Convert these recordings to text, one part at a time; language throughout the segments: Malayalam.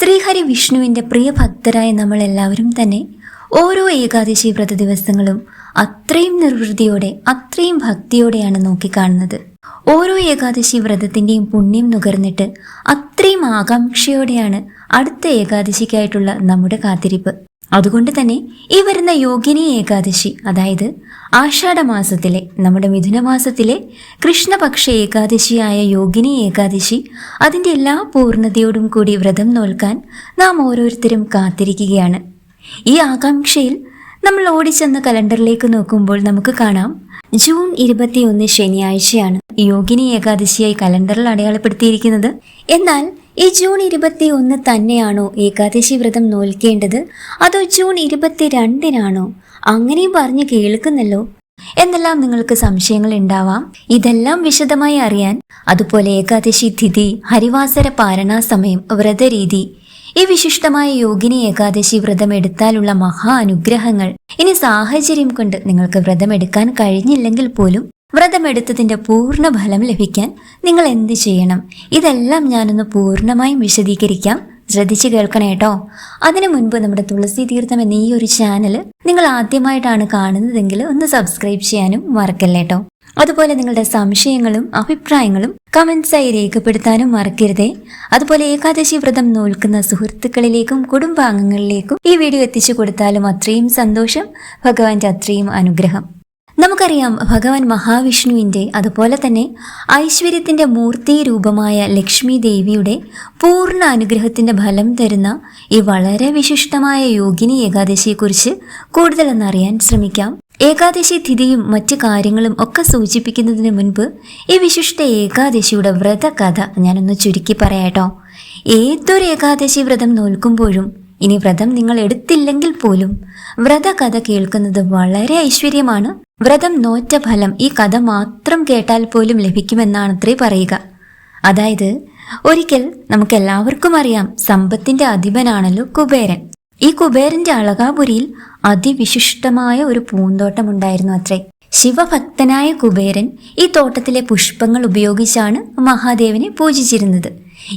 ശ്രീഹരി ഭക്തരായ നമ്മൾ എല്ലാവരും തന്നെ ഓരോ ഏകാദശി വ്രത ദിവസങ്ങളും അത്രയും നിർവൃതിയോടെ അത്രയും ഭക്തിയോടെയാണ് നോക്കിക്കാണുന്നത്. ഓരോ ഏകാദശി വ്രതത്തിന്റെയും പുണ്യം നുകർന്നിട്ട് അത്രയും ആകാംക്ഷയോടെയാണ് അടുത്ത ഏകാദശിക്കായിട്ടുള്ള നമ്മുടെ കാത്തിരിപ്പ്. അതുകൊണ്ട് തന്നെ ഈ വരുന്ന യോഗിനി ഏകാദശി അതായത് ആഷാഢമാസത്തിലെ നമ്മുടെ മിഥുനമാസത്തിലെ കൃഷ്ണപക്ഷ ഏകാദശിയായ യോഗിനി ഏകാദശി അതിന്റെ എല്ലാ പൂർണതയോടും കൂടി വ്രതം നോൽക്കാൻ നാം ഓരോരുത്തരും കാത്തിരിക്കുകയാണ്. ഈ ആകാംക്ഷയിൽ നമ്മൾ ഓടിച്ചെന്ന കലണ്ടറിലേക്ക് നോക്കുമ്പോൾ നമുക്ക് കാണാം ജൂൺ ഇരുപത്തിയൊന്ന് ശനിയാഴ്ചയാണ് യോഗിനി ഏകാദശിയായി കലണ്ടറിൽ അടയാളപ്പെടുത്തിയിരിക്കുന്നത്. എന്നാൽ ഈ ജൂൺ ഇരുപത്തി ഒന്ന് തന്നെയാണോ ഏകാദശി വ്രതം നോൽക്കേണ്ടത്? അതോ ജൂൺ ഇരുപത്തി രണ്ടിനാണോ അങ്ങനെയും പറഞ്ഞ് കേൾക്കുന്നല്ലോ. എന്നെല്ലാം നിങ്ങൾക്ക് സംശയങ്ങൾ ഉണ്ടാവാം. ഇതെല്ലാം വിശദമായി അറിയാൻ അതുപോലെ ഏകാദശി തിഥി ഹരിവാസര പാരണാ സമയം വ്രതരീതി ഈ വിശിഷ്ടമായ യോഗിനി ഏകാദശി വ്രതം എടുത്താലുള്ള മഹാ അനുഗ്രഹങ്ങൾ. ഇനി സാഹചര്യം കൊണ്ട് നിങ്ങൾക്ക് വ്രതം എടുക്കാൻ കഴിഞ്ഞില്ലെങ്കിൽ പോലും വ്രതമെടുത്തതിന്റെ പൂർണ ഫലം ലഭിക്കാൻ നിങ്ങൾ എന്ത് ചെയ്യണം? ഇതെല്ലാം ഞാനൊന്ന് പൂർണമായും വിശദീകരിക്കാം. ശ്രദ്ധിച്ചു കേൾക്കണേ കേട്ടോ. അതിനു മുൻപ് നമ്മുടെ തുളസി തീർത്ഥം എന്ന ഈ ഒരു ചാനൽ നിങ്ങൾ ആദ്യമായിട്ടാണ് കാണുന്നതെങ്കിൽ ഒന്ന് സബ്സ്ക്രൈബ് ചെയ്യാനും മറക്കല്ലേ കേട്ടോ. അതുപോലെ നിങ്ങളുടെ സംശയങ്ങളും അഭിപ്രായങ്ങളും കമൻസായി രേഖപ്പെടുത്താനും മറക്കരുതേ. അതുപോലെ ഏകാദശി വ്രതം നോൽക്കുന്ന സുഹൃത്തുക്കളിലേക്കും കുടുംബാംഗങ്ങളിലേക്കും ഈ വീഡിയോ എത്തിച്ചു കൊടുത്താലും അത്രയും സന്തോഷം ഭഗവാന്റെ അത്രയും അനുഗ്രഹം. നമുക്കറിയാം ഭഗവാൻ മഹാവിഷ്ണുവിന്റെ അതുപോലെ തന്നെ ഐശ്വര്യത്തിന്റെ മൂർത്തി രൂപമായ ലക്ഷ്മി ദേവിയുടെ പൂർണ അനുഗ്രഹത്തിന്റെ ഫലം തരുന്ന ഈ വളരെ വിശിഷ്ടമായ യോഗിനി ഏകാദശിയെക്കുറിച്ച് കൂടുതലൊന്നറിയാൻ ശ്രമിക്കാം. ഏകാദശി തിഥിയും മറ്റു കാര്യങ്ങളും ഒക്കെ സൂചിപ്പിക്കുന്നതിന് മുൻപ് ഈ വിശിഷ്ട ഏകാദശിയുടെ വ്രതകഥ ഞാനൊന്ന് ചുരുക്കി പറയാട്ടോ ഏതൊരു ഏകാദശി വ്രതം നോൽക്കുമ്പോഴും ഇനി വ്രതം നിങ്ങൾ എടുത്തില്ലെങ്കിൽ പോലും വ്രതകഥ കേൾക്കുന്നത് വളരെ ഐശ്വര്യമാണ്. വ്രതം നോറ്റ ഫലം ഈ കഥ മാത്രം കേട്ടാൽ പോലും ലഭിക്കുമെന്നാണ് അത്രേ പറയുക. അതായത് ഒരിക്കൽ നമുക്ക് എല്ലാവർക്കും അറിയാം സമ്പത്തിന്റെ അധിപനാണല്ലോ കുബേരൻ. ഈ കുബേരന്റെ അളകാപുരിയിൽ അതിവിശിഷ്ടമായ ഒരു പൂന്തോട്ടം ഉണ്ടായിരുന്നു അത്രേ. ശിവഭക്തനായ കുബേരൻ ഈ തോട്ടത്തിലെ പുഷ്പങ്ങൾ ഉപയോഗിച്ചാണ് മഹാദേവനെ പൂജിച്ചിരുന്നത്.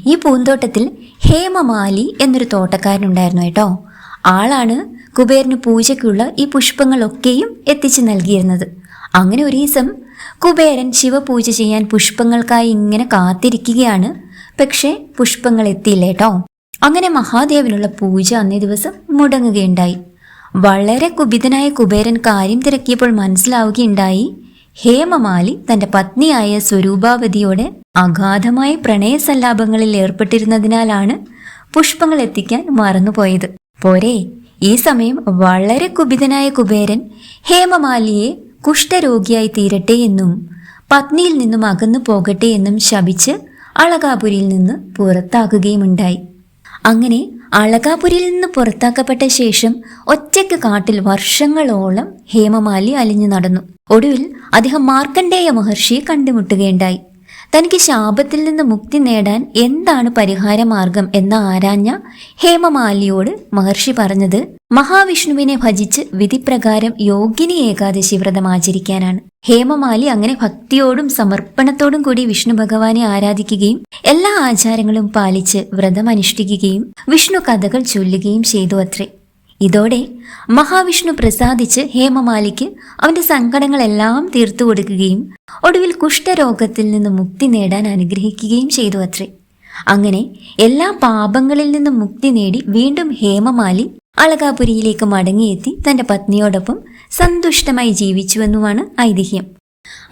ഈ പൂന്തോട്ടത്തിൽ ഹേമമാലി എന്നൊരു തോട്ടക്കാരനുണ്ടായിരുന്നു കേട്ടോ. ആളാണ് കുബേരന് പൂജയ്ക്കുള്ള ഈ പുഷ്പങ്ങളൊക്കെയും എത്തിച്ചു നൽകിയിരുന്നത്. അങ്ങനെ ഒരു ദിവസം കുബേരൻ ശിവപൂജ ചെയ്യാൻ പുഷ്പങ്ങൾക്കായി ഇങ്ങനെ കാത്തിരിക്കുകയാണ്. പക്ഷേ പുഷ്പങ്ങൾ എത്തിയില്ല കേട്ടോ. അങ്ങനെ മഹാദേവനുള്ള പൂജ അന്നേ ദിവസം മുടങ്ങുകയുണ്ടായി. വളരെ കുപിതനായ കുബേരൻ കാര്യം തിരക്കിയപ്പോൾ മനസ്സിലാവുകയുണ്ടായി. ഹേമമാലി തന്റെ പത്നിയായ സ്വരൂപാവതിയോടെ അഗാധമായ പ്രണയസല്ലാപങ്ങളിൽ ഏർപ്പെട്ടിരുന്നതിനാലാണ് പുഷ്പങ്ങൾ എത്തിക്കാൻ മറന്നുപോയത്. പോരെ ഈ സമയം വളരെ കുപിതനായ കുബേരൻ ഹേമമാലിയെ കുഷ്ഠരോഗിയായി തീരട്ടെ എന്നും പത്നിയിൽ നിന്നും അകന്നു പോകട്ടെ എന്നും ശപിച്ച് അളകാപുരിയിൽ നിന്ന് പുറത്താക്കുകയുമുണ്ടായി അങ്ങനെ അളകാപുരിയിൽ നിന്ന് പുറത്താക്കപ്പെട്ട ശേഷം ഒറ്റയ്ക്ക് കാട്ടിൽ വർഷങ്ങളോളം ഹേമമാലി അലിഞ്ഞു നടന്നു. ഒടുവിൽ അദ്ദേഹം മാർക്കണ്ഡേയ മഹർഷിയെ കണ്ടുമുട്ടുകയുണ്ടായി. തനിക്ക് ശാപത്തിൽ നിന്ന് മുക്തി നേടാൻ എന്താണ് പരിഹാരമാർഗം എന്ന ആരാഞ്ഞ ഹേമമാലിയോട് മഹർഷി പറഞ്ഞത് മഹാവിഷ്ണുവിനെ ഭജിച്ച് വിധിപ്രകാരം യോഗിനി ഏകാദശി വ്രതം ആചരിക്കാനാണ്. ഹേമമാലി അങ്ങനെ ഭക്തിയോടും സമർപ്പണത്തോടും കൂടി വിഷ്ണു ഭഗവാനെ ആരാധിക്കുകയും എല്ലാ ആചാരങ്ങളും പാലിച്ച് വ്രതം അനുഷ്ഠിക്കുകയും വിഷ്ണു കഥകൾ ചൊല്ലുകയും ചെയ്തു അത്രേ. ഇതോടെ മഹാവിഷ്ണു പ്രസാദിച്ച് ഹേമമാലിക്ക് അവന്റെ സങ്കടങ്ങളെല്ലാം തീർത്തു കൊടുക്കുകയും ഒടുവിൽ കുഷ്ഠരോഗത്തിൽ നിന്ന് മുക്തി നേടാൻ അനുഗ്രഹിക്കുകയും ചെയ്തു അത്രേ. അങ്ങനെ എല്ലാ പാപങ്ങളിൽ നിന്നും മുക്തി നേടി വീണ്ടും ഹേമമാലി അളകാപുരിയിലേക്ക് മടങ്ങിയെത്തി തന്റെ പത്നിയോടൊപ്പം സന്തുഷ്ടമായി ജീവിച്ചുവെന്നുമാണ് ഐതിഹ്യം.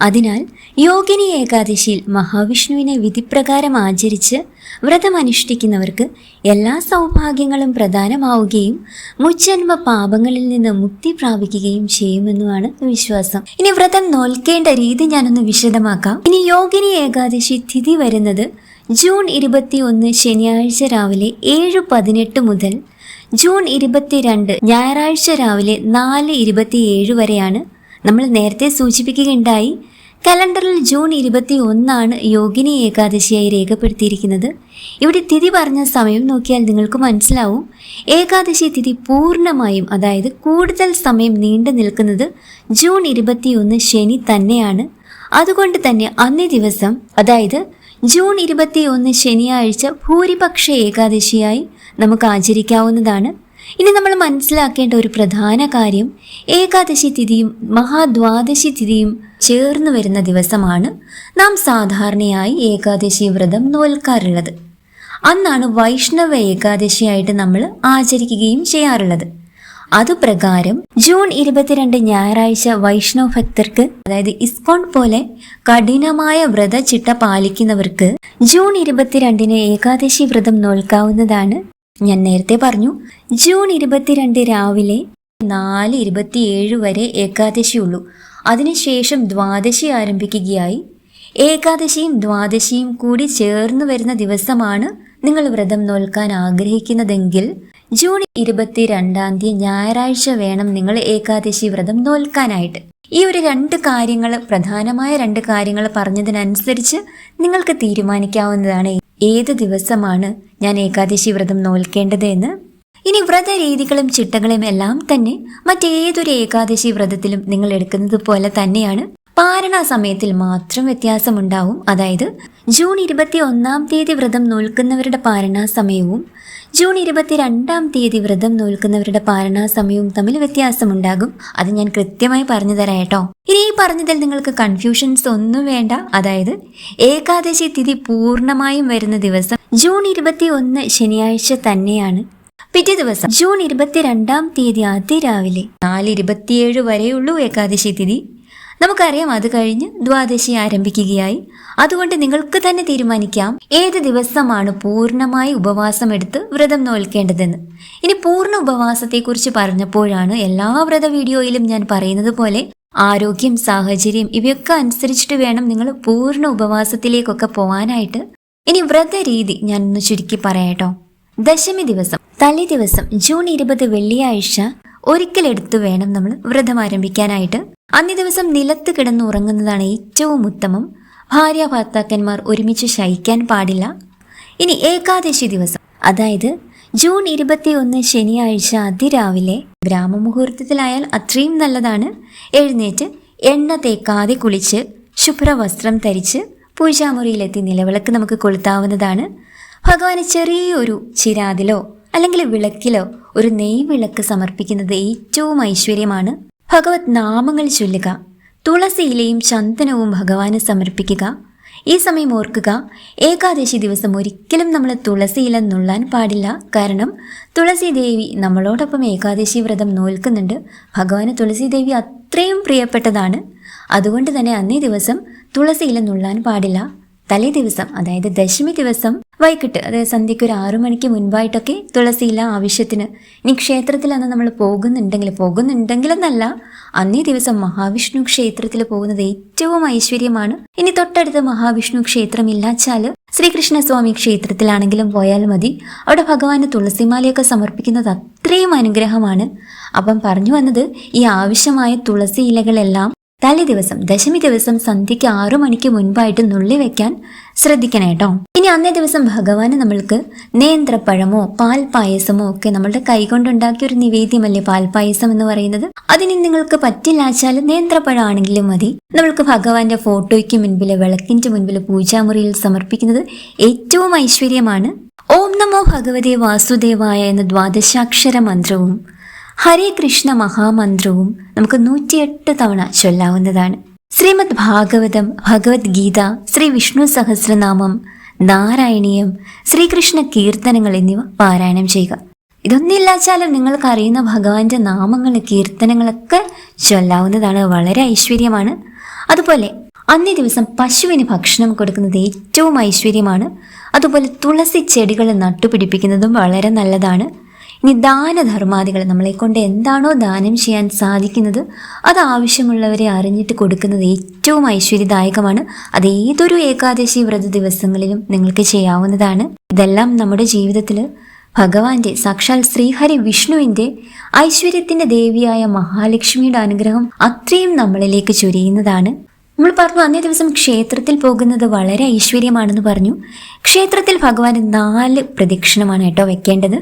അതിനാൽ യോഗിനി ഏകാദശിയിൽ മഹാവിഷ്ണുവിനെ വിധിപ്രകാരം ആചരിച്ച് വ്രതമനുഷ്ഠിക്കുന്നവർക്ക് എല്ലാ സൗഭാഗ്യങ്ങളും പ്രധാനമാവുകയും മുജ്ജന്മ പാപങ്ങളിൽ നിന്ന് മുക്തി പ്രാപിക്കുകയും ചെയ്യുമെന്നുമാണ് വിശ്വാസം. ഇനി വ്രതം നോൽക്കേണ്ട രീതി ഞാനൊന്ന് വിശദമാക്കാം. ഇനി യോഗിനി ഏകാദശി തിഥി വരുന്നത് ജൂൺ ഇരുപത്തി ഒന്ന് ശനിയാഴ്ച രാവിലെ ഏഴ് പതിനെട്ട് മുതൽ ജൂൺ ഇരുപത്തിരണ്ട് ഞായറാഴ്ച രാവിലെ നാല് ഇരുപത്തിയേഴ് വരെയാണ്. നമ്മൾ നേരത്തെ സൂചിപ്പിക്കുകയുണ്ടായി കലണ്ടറിൽ ജൂൺ ഇരുപത്തി ഒന്നാണ് യോഗിനി ഏകാദശിയായി രേഖപ്പെടുത്തിയിരിക്കുന്നത്. ഇവിടെ തിഥി പറഞ്ഞ സമയം നോക്കിയാൽ നിങ്ങൾക്ക് മനസ്സിലാവും. ഏകാദശി തിഥി പൂർണമായും അതായത് കൂടുതൽ സമയം നീണ്ടു നിൽക്കുന്നത് ജൂൺ ഇരുപത്തിയൊന്ന് ശനി തന്നെയാണ്. അതുകൊണ്ട് തന്നെ അന്നേ ദിവസം അതായത് ജൂൺ ഇരുപത്തിയൊന്ന് ശനിയാഴ്ച ഭൂരിപക്ഷ ഏകാദശിയായി നമുക്ക് ആചരിക്കാവുന്നതാണ്. ഇനി നമ്മൾ മനസ്സിലാക്കേണ്ട ഒരു പ്രധാന കാര്യം ഏകാദശി തിഥിയും മഹാദ്വാദശി തിഥിയും ചേർന്ന് വരുന്ന ദിവസമാണ് നാം സാധാരണയായി ഏകാദശി വ്രതം നോൽക്കാറുള്ളത്. അന്നാണ് വൈഷ്ണവ ഏകാദശിയായിട്ട് നമ്മൾ ആചരിക്കുകയും ചെയ്യാറുള്ളത്. അതുപ്രകാരം ജൂൺ ഇരുപത്തിരണ്ട് ഞായറാഴ്ച വൈഷ്ണവ ഭക്തർക്ക് അതായത് ഇസ്കോൺ പോലെ കഠിനമായ വ്രതചിട്ട പാലിക്കുന്നവർക്ക് ജൂൺ ഇരുപത്തിരണ്ടിന് ഏകാദശി വ്രതം നോൽക്കാവുന്നതാണ് ഞാൻ നേരത്തെ പറഞ്ഞു ജൂൺ ഇരുപത്തിരണ്ട് രാവിലെ നാല് ഇരുപത്തിയേഴ് വരെ ഏകാദശിയുള്ളൂ അതിനുശേഷം ദ്വാദശി ആരംഭിക്കുകയായി. ഏകാദശിയും ദ്വാദശിയും കൂടി ചേർന്ന് വരുന്ന ദിവസമാണ് നിങ്ങൾ വ്രതം നോൽക്കാൻ ആഗ്രഹിക്കുന്നതെങ്കിൽ ജൂൺ ഇരുപത്തിരണ്ടാം തീയതി ഞായറാഴ്ച വേണം നിങ്ങൾ ഏകാദശി വ്രതം നോൽക്കാനായിട്ട്. ഈ ഒരു രണ്ട് കാര്യങ്ങൾ പ്രധാനമായ രണ്ട് കാര്യങ്ങൾ പറഞ്ഞതിനനുസരിച്ച് നിങ്ങൾക്ക് തീരുമാനിക്കാവുന്നതാണ് ഏത് ദിവസമാണ് ഞാൻ ഏകാദശി വ്രതം നോൽക്കേണ്ടത് എന്ന് ഇനി വ്രതരീതികളും ചിട്ടകളും എല്ലാം തന്നെ മറ്റേതൊരു ഏകാദശി വ്രതത്തിലും നിങ്ങൾ എടുക്കുന്നത് പോലെ തന്നെയാണ് പാരണ സമയത്തിൽ മാത്രം വ്യത്യാസമുണ്ടാവും. അതായത് ജൂൺ ഇരുപത്തി ഒന്നാം തീയതി വ്രതം നോൽക്കുന്നവരുടെ പാരണാ സമയവും ജൂൺ ഇരുപത്തിരണ്ടാം തീയതി വ്രതം നോൽക്കുന്നവരുടെ പാരണാ സമയവും തമ്മിൽ വ്യത്യാസമുണ്ടാകും. അത് ഞാൻ കൃത്യമായി പറഞ്ഞു തരാം കേട്ടോ. ഇനി ഈ പറഞ്ഞതിൽ നിങ്ങൾക്ക് കൺഫ്യൂഷൻസ് ഒന്നും വേണ്ട. അതായത് ഏകാദശി തിഥി പൂർണമായും വരുന്ന ദിവസം ജൂൺ ഇരുപത്തി ഒന്ന് ശനിയാഴ്ച തന്നെയാണ് പിറ്റേ ദിവസം. ജൂൺ ഇരുപത്തിരണ്ടാം തീയതി അതിരാവിലെ നാല് ഇരുപത്തിയേഴ് വരെയുള്ളൂ ഏകാദശി തിഥി. നമുക്കറിയാം അത് കഴിഞ്ഞ് ദ്വാദശി ആരംഭിക്കുകയായി. അതുകൊണ്ട് നിങ്ങൾക്ക് തന്നെ തീരുമാനിക്കാം ഏത് ദിവസമാണ് പൂർണമായി ഉപവാസം എടുത്ത് വ്രതം നോൽക്കേണ്ടതെന്ന്. ഇനി പൂർണ ഉപവാസത്തെക്കുറിച്ച് പറഞ്ഞപ്പോഴാണ് എല്ലാ വ്രത വീഡിയോയിലും ഞാൻ പറയുന്നത് പോലെ ആരോഗ്യം സാഹചര്യം ഇവയൊക്കെ അനുസരിച്ചിട്ട് വേണം നിങ്ങൾ പൂർണ ഉപവാസത്തിലേക്കൊക്കെ പോകാനായിട്ട് ഇനി വ്രതരീതി ഞാൻ ഒന്ന് ചുരുക്കി പറയാട്ടോ ദശമി ദിവസം തലേ ദിവസം ജൂൺ ഇരുപത് വെള്ളിയാഴ്ച ഒരിക്കലെടുത്തു വേണം നമ്മൾ വ്രതം ആരംഭിക്കാനായിട്ട് അന്നേ ദിവസം നിലത്ത് കിടന്ന് ഉറങ്ങുന്നതാണ് ഏറ്റവും ഉത്തമം. ഭാര്യ ഭർത്താക്കന്മാർ ഒരുമിച്ച് ശയിക്കാൻ പാടില്ല. ഇനി ഏകാദശി ദിവസം. അതായത് ജൂൺ ഇരുപത്തിയൊന്ന് ശനിയാഴ്ച അതിരാവിലെ ഗ്രാമമുഹൂർത്തത്തിലായാൽ അത്രയും നല്ലതാണ്. എഴുന്നേറ്റ് എണ്ണ തേക്കാതെ കുളിച്ച് ശുഭ്രവസ്ത്രം ധരിച്ച് പൂജാമുറിയിലെത്തി നിലവിളക്ക് നമുക്ക് കൊളുത്താവുന്നതാണ്. ഭഗവാന് ചെറിയൊരു ചിരാതിലോ അല്ലെങ്കിൽ വിളക്കിലോ ഒരു നെയ്വിളക്ക് സമർപ്പിക്കുന്നത് ഏറ്റവും ഐശ്വര്യമാണ്. ഭഗവത് നാമങ്ങൾ ചൊല്ലുക തുളസിയിലയും ചന്ദനവും ഭഗവാന് സമർപ്പിക്കുക. ഈ സമയം ഓർക്കുക ഏകാദശി ദിവസം ഒരിക്കലും നമ്മൾ തുളസിയില നുള്ളാൻ പാടില്ല. കാരണം തുളസി ദേവി നമ്മളോടൊപ്പം ഏകാദശി വ്രതം നോൽക്കുന്നുണ്ട്. ഭഗവാന് തുളസി ദേവി അത്രയും പ്രിയപ്പെട്ടതാണ്. അതുകൊണ്ട് തന്നെ അന്നേ ദിവസം തുളസിയില നുള്ളാൻ പാടില്ല. തലേ ദിവസം അതായത് ദശമി ദിവസം വൈകിട്ട് അതായത് സന്ധ്യയ്ക്ക് ഒരു ആറു മണിക്ക് മുൻപായിട്ടൊക്കെ തുളസിയില ആവശ്യത്തിന് ഇനി ക്ഷേത്രത്തിൽ അന്ന് നമ്മൾ പോകുന്നുണ്ടെങ്കിൽ പോകുന്നുണ്ടെങ്കിലെന്നല്ല അന്നേ ദിവസം മഹാവിഷ്ണു ക്ഷേത്രത്തിൽ പോകുന്നത് ഏറ്റവും ഐശ്വര്യമാണ്. ഇനി തൊട്ടടുത്ത് മഹാവിഷ്ണു ക്ഷേത്രം ഇല്ലാച്ചാൽ ശ്രീകൃഷ്ണസ്വാമി ക്ഷേത്രത്തിലാണെങ്കിലും പോയാൽ മതി. അവിടെ ഭഗവാന് തുളസിമാലയൊക്കെ സമർപ്പിക്കുന്നത് അത്രയും അനുഗ്രഹമാണ്. അപ്പം പറഞ്ഞു വന്നത് ഈ ആവശ്യമായ തുളസി ഇലകളെല്ലാം തലേ ദിവസം ദശമി ദിവസം സന്ധ്യയ്ക്ക് ആറു മണിക്ക് മുൻപായിട്ട് നുള്ളി വെക്കാൻ ശ്രദ്ധിക്കണം കേട്ടോ. ഇനി അന്നേ ദിവസം ഭഗവാന് നമ്മൾക്ക് നേന്ത്രപ്പഴമോ പാൽ പായസമോ ഒക്കെ നമ്മളുടെ കൈകൊണ്ടുണ്ടാക്കിയ ഒരു നിവേദ്യമല്ലേ പാൽ പായസം എന്ന് പറയുന്നത്? അതിന് നിങ്ങൾക്ക് പറ്റില്ലാച്ചാൽ നേന്ത്രപ്പഴം ആണെങ്കിലും മതി. നമ്മൾക്ക് ഭഗവാന്റെ ഫോട്ടോയ്ക്ക് മുൻപിൽ വിളക്കിന്റെ മുൻപിൽ പൂജാമുറിയിൽ സമർപ്പിക്കുന്നത് ഏറ്റവും ഐശ്വര്യമാണ്. ഓം നമോ ഭഗവതേ വാസുദേവായ എന്ന ദ്വാദശാക്ഷര മന്ത്രവും ഹരേ കൃഷ്ണ മഹാമന്ത്രവും നമുക്ക് നൂറ്റിയെട്ട് തവണ ചൊല്ലാവുന്നതാണ്. ശ്രീമദ് ഭാഗവതം ഭഗവത്ഗീത ശ്രീ വിഷ്ണു സഹസ്രനാമം നാരായണീയം ശ്രീകൃഷ്ണ കീർത്തനങ്ങൾ എന്നിവ പാരായണം ചെയ്യുക. ഇതൊന്നില്ലാച്ചാലും നിങ്ങൾക്ക് അറിയുന്ന ഭഗവാന്റെ നാമങ്ങൾ കീർത്തനങ്ങളൊക്കെ ചൊല്ലാവുന്നതാണ്. വളരെ ഐശ്വര്യമാണ്. അതുപോലെ അന്നേ ദിവസം പശുവിന് ഭക്ഷണം കൊടുക്കുന്നത് ഏറ്റവും ഐശ്വര്യമാണ്. അതുപോലെ തുളസി ചെടികൾ നട്ടുപിടിപ്പിക്കുന്നതും വളരെ നല്ലതാണ്. ഇനി ദാനധർമാദികൾ നമ്മളെ കൊണ്ട് എന്താണോ ദാനം ചെയ്യാൻ സാധിക്കുന്നത് അത് ആവശ്യമുള്ളവരെ അറിഞ്ഞിട്ട് കൊടുക്കുന്നത് ഏറ്റവും ഐശ്വര്യദായകമാണ്. അത് ഏതൊരു ഏകാദശി വ്രത ദിവസങ്ങളിലും നിങ്ങൾക്ക് ചെയ്യാവുന്നതാണ്. ഇതെല്ലാം നമ്മുടെ ജീവിതത്തിൽ ഭഗവാന്റെ സാക്ഷാൽ ശ്രീഹരി വിഷ്ണുവിന്റെ ഐശ്വര്യത്തിന്റെ ദേവിയായ മഹാലക്ഷ്മിയുടെ അനുഗ്രഹം അത്രയും നമ്മളിലേക്ക് ചൊരിയുന്നതാണ്. നമ്മൾ പറഞ്ഞു അന്നേ ദിവസം ക്ഷേത്രത്തിൽ പോകുന്നത് വളരെ ഐശ്വര്യമാണെന്ന് പറഞ്ഞു. ക്ഷേത്രത്തിൽ ഭഗവാൻ നാല് പ്രദക്ഷിണമാണ് കേട്ടോ വെക്കേണ്ടത്.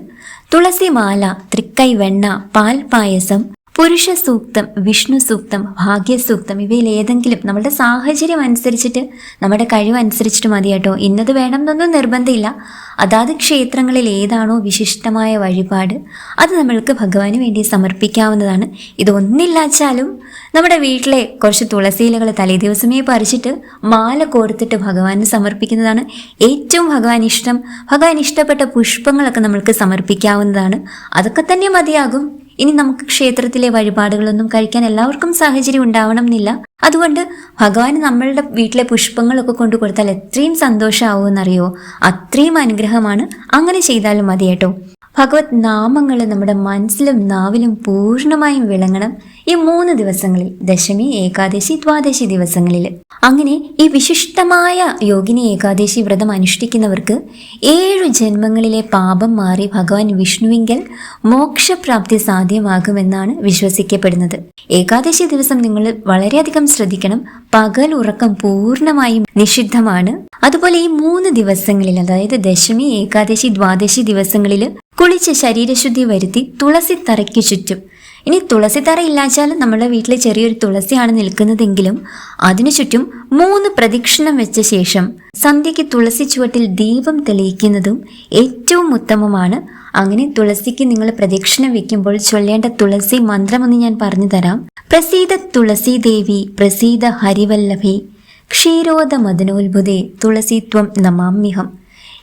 തുളസിമാല തൃക്കൈ വെണ്ണ പാൽ പായസം പുരുഷ സൂക്തം വിഷ്ണു സൂക്തം ഭാഗ്യസൂക്തം ഇവയിൽ ഏതെങ്കിലും നമ്മുടെ സാഹചര്യം അനുസരിച്ചിട്ട് നമ്മുടെ കഴിവ് അനുസരിച്ചിട്ട് മതി കേട്ടോ. ഇന്നത് വേണം എന്നൊന്നും നിർബന്ധമില്ല. അതാത് ക്ഷേത്രങ്ങളിൽ ഏതാണോ വിശിഷ്ടമായ വഴിപാട് അത് നമ്മൾക്ക് ഭഗവാന് വേണ്ടി സമർപ്പിക്കാവുന്നതാണ്. ഇതൊന്നില്ലാച്ചാലും നമ്മുടെ വീട്ടിലെ കുറച്ച് തുളസിയിലകൾ തലേദിവസമേ പറിച്ചിട്ട് മാല കോർത്തിട്ട് ഭഗവാന് സമർപ്പിക്കുന്നതാണ് ഏറ്റവും ഭഗവാൻ ഇഷ്ടം ഭഗവാൻ ഇഷ്ടപ്പെട്ട പുഷ്പങ്ങളൊക്കെ നമ്മൾക്ക് സമർപ്പിക്കാവുന്നതാണ്. അതൊക്കെ തന്നെ മതിയാകും. ഇനി നമുക്ക് ക്ഷേത്രത്തിലെ വഴിപാടുകളൊന്നും കഴിക്കാൻ എല്ലാവർക്കും സാഹചര്യം ഉണ്ടാവണം എന്നില്ല അതുകൊണ്ട് ഭഗവാൻ നമ്മളുടെ വീട്ടിലെ പുഷ്പങ്ങളൊക്കെ കൊണ്ടു കൊടുത്താൽ എത്രയും സന്തോഷമാവുമെന്നറിയോ അത്രയും അനുഗ്രഹമാണ്. അങ്ങനെ ചെയ്താലും മതി കേട്ടോ ഭഗവത് നാമങ്ങൾ നമ്മുടെ മനസ്സിലും നാവിലും പൂർണമായും വിളങ്ങണം ഈ മൂന്ന് ദിവസങ്ങളിൽ ദശമി ഏകാദശി ദ്വാദശി ദിവസങ്ങളിൽ. അങ്ങനെ ഈ വിശിഷ്ടമായ യോഗിനി ഏകാദശി വ്രതം അനുഷ്ഠിക്കുന്നവർക്ക് ഏഴു ജന്മങ്ങളിലെ പാപം മാറി ഭഗവാൻ വിഷ്ണുവിങ്കൽ മോക്ഷപ്രാപ്തി സാധ്യമാകുമെന്നാണ് വിശ്വസിക്കപ്പെടുന്നത്. ഏകാദശി ദിവസം നിങ്ങൾ വളരെയധികം ശ്രദ്ധിക്കണം. പകൽ ഉറക്കം പൂർണമായും നിഷിദ്ധമാണ്. അതുപോലെ ഈ മൂന്ന് ദിവസങ്ങളിൽ അതായത് ദശമി ഏകാദശി ദ്വാദശി ദിവസങ്ങളിൽ കുളിച്ച് ശരീരശുദ്ധി വരുത്തി തുളസി തറയ്ക്ക് ചുറ്റും. ഇനി തുളസി തറ ഇല്ലാച്ചാൽ നമ്മുടെ വീട്ടിലെ ചെറിയൊരു തുളസിയാണ് നിൽക്കുന്നതെങ്കിലും അതിനു ചുറ്റും മൂന്ന് പ്രദക്ഷിണം വെച്ച ശേഷം സന്ധ്യയ്ക്ക് തുളസി ചുവട്ടിൽ ദീപം തെളിയിക്കുന്നതും ഏറ്റവും ഉത്തമമാണ്. അങ്ങനെ തുളസിക്ക് നിങ്ങൾ പ്രദക്ഷിണം വെക്കുമ്പോൾ ചൊല്ലേണ്ട തുളസി മന്ത്രമൊന്ന് ഞാൻ പറഞ്ഞു തരാം. പ്രസീത തുളസി ദേവി പ്രസീത ഹരിവല്ലഭി ക്ഷീരോദ മദനോത്ഭുതേ തുളസിത്വം നമാമ്യഹം.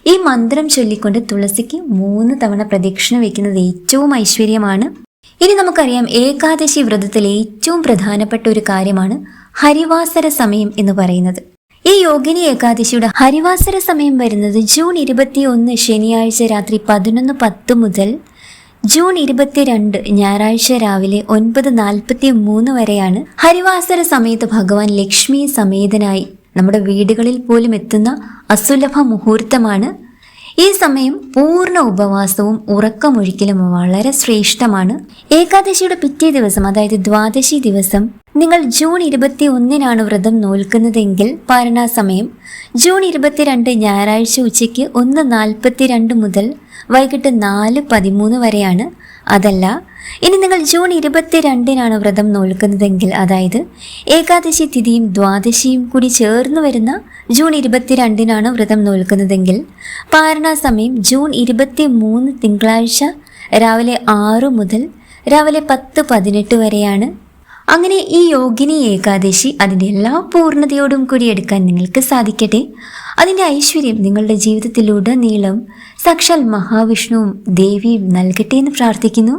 ഈ മന്ത്രം ചൊല്ലിക്കൊണ്ട് തുളസിക്ക് മൂന്ന് തവണ പ്രദക്ഷിണ വെക്കുന്നത് ഏറ്റവും ഐശ്വര്യമാണ്. ഇനി നമുക്കറിയാം ഏകാദശി വ്രതത്തിൽ ഏറ്റവും പ്രധാനപ്പെട്ട ഒരു കാര്യമാണ് ഹരിവാസര സമയം എന്ന് പറയുന്നത്. ഈ യോഗിനി ഏകാദശിയുടെ ഹരിവാസര സമയം വരുന്നത് ജൂൺ ഇരുപത്തി ഒന്ന് ശനിയാഴ്ച രാത്രി പതിനൊന്ന് പത്ത് മുതൽ ജൂൺ ഇരുപത്തിരണ്ട് ഞായറാഴ്ച രാവിലെ ഒൻപത് നാൽപ്പത്തി മൂന്ന് വരെയാണ് ഹരിവാസര സമയത്ത് ഭഗവാൻ ലക്ഷ്മി സമേതനായി നമ്മുടെ വീടുകളിൽ പോലും എത്തുന്ന അസുലഭ മുഹൂർത്തമാണ്. ഈ സമയം പൂർണ ഉപവാസവും ഉറക്കമൊഴിക്കലും വളരെ ശ്രേഷ്ഠമാണ്. ഏകാദശിയുടെ പിറ്റേ ദിവസം അതായത് ദ്വാദശി ദിവസം നിങ്ങൾ ജൂൺ ഇരുപത്തി ഒന്നിനാണ് വ്രതം നോൽക്കുന്നതെങ്കിൽ പാരണാ സമയം ജൂൺ ഇരുപത്തിരണ്ട് ഞായറാഴ്ച ഉച്ചയ്ക്ക് ഒന്ന് നാൽപ്പത്തിരണ്ട് മുതൽ വൈകിട്ട് നാല് പതിമൂന്ന് വരെയാണ്. അതല്ല ഇനി നിങ്ങൾ ജൂൺ ഇരുപത്തിരണ്ടിനാണ് വ്രതം നോൽക്കുന്നതെങ്കിൽ അതായത് ഏകാദശി തിഥിയും ദ്വാദശിയും കൂടി ചേർന്ന് വരുന്ന ജൂൺ ഇരുപത്തിരണ്ടിനാണ് വ്രതം നോൽക്കുന്നതെങ്കിൽ പാരണ സമയം ജൂൺ ഇരുപത്തി മൂന്ന് തിങ്കളാഴ്ച രാവിലെ ആറു മുതൽ രാവിലെ പത്ത് പതിനെട്ട് വരെയാണ്. അങ്ങനെ ഈ യോഗിനി ഏകാദശി അതിന്റെ എല്ലാ പൂർണതയോടും കൂടി എടുക്കാൻ നിങ്ങൾക്ക് സാധിക്കട്ടെ. അതിന്റെ ഐശ്വര്യം നിങ്ങളുടെ ജീവിതത്തിലുടനീളം സാക്ഷാൽ മഹാവിഷ്ണുവും ദേവിയും നൽകട്ടെ എന്ന് പ്രാർത്ഥിക്കുന്നു.